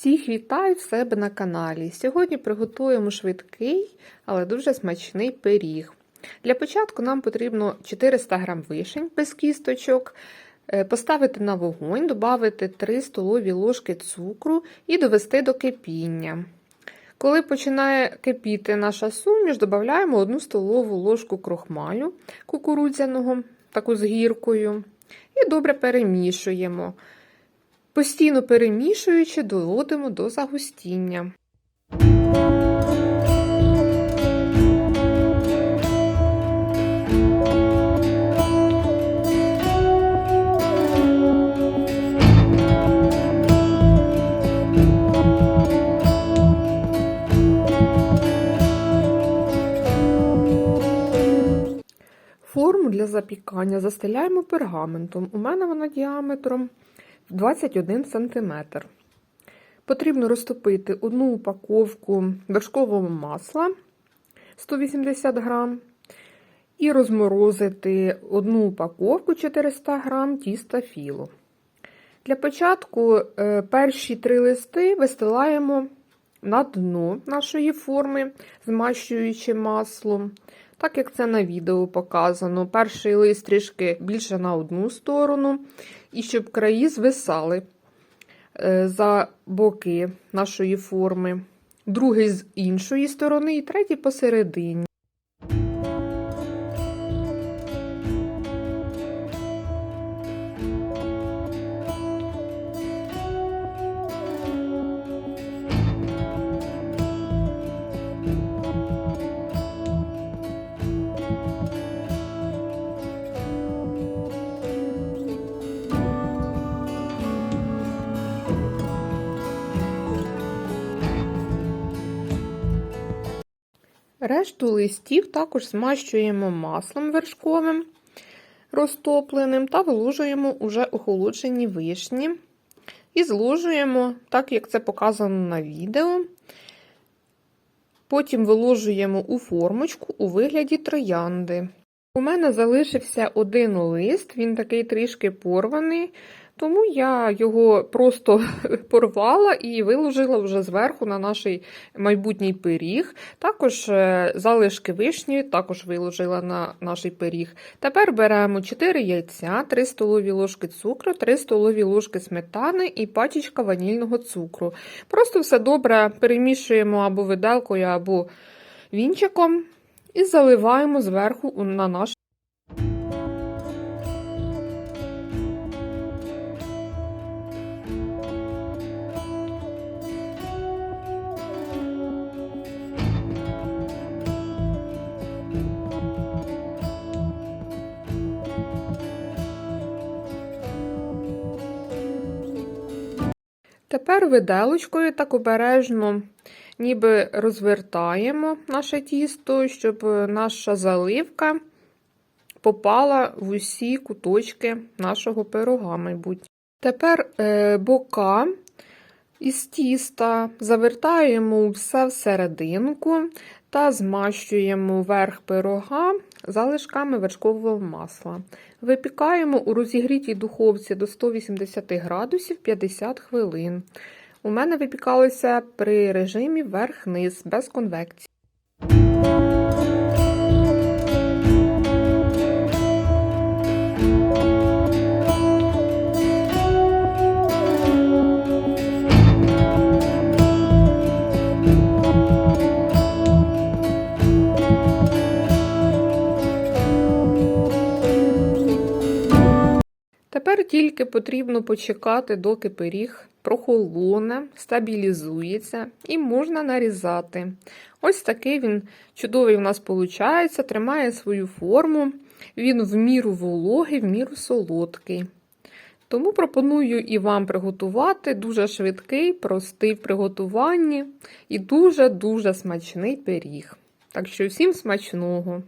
Всіх вітаю в себе на каналі. Сьогодні приготуємо швидкий, але дуже смачний пиріг. Для початку нам потрібно 400 г вишень без кісточок, е, поставити на вогонь, додати 3 столові ложки цукру і довести до кипіння. Коли починає кипіти наша суміш, додаємо 1 столову ложку крохмалю кукурудзяного, таку з гіркою, і добре перемішуємо. Постійно перемішуючи, доводимо до загустіння. Форму для запікання застеляємо пергаментом. У мене вона діаметром 21 см. Потрібно розтопити одну упаковку вершкового масла 180 г і розморозити одну упаковку 400 г тіста філо. Для початку е, перші три листи вистилаємо на дно нашої форми, змащуючи маслом. Так як це на відео показано, перший лист трішки більше на одну сторону, і щоб краї звисали е, за боки нашої форми, другий з іншої сторони, і третій посередині. Решту листів також змащуємо маслом вершковим розтопленим та виложуємо уже охолоджені вишні. І зложуємо, так як це показано на відео. Потім виложуємо у формочку у вигляді троянди. У мене залишився один лист, він такий трішки порваний, тому я його просто порвала і виложила вже зверху на наш майбутній пиріг. Також е, залишки вишні також виложила на наш пиріг. Тепер беремо 4 яйця, 3 столові ложки цукру, 3 столові ложки сметани і пачечка ванільного цукру. Просто все добре перемішуємо або виделкою, або вінчиком і заливаємо зверху на наш. Тепер виделочкою так обережно ніби розвертаємо наше тісто, щоб наша заливка попала в усі куточки нашого пирога, мабуть. Тепер е, бока із тіста завертаємо все всерединку та змащуємо верх пирога залишками вершкового масла. Випікаємо у розігрітій духовці до 180 градусів 50 хвилин. У мене випікалися при режимі верх-низ без конвекції. Тільки потрібно почекати, доки пиріг прохолоне, стабілізується і можна нарізати. Ось такий він чудовий у нас виходить, тримає свою форму, він в міру вологий, в міру солодкий. Тому пропоную і вам приготувати дуже швидкий, простий в приготуванні і дуже-дуже смачний пиріг. Так що всім смачного!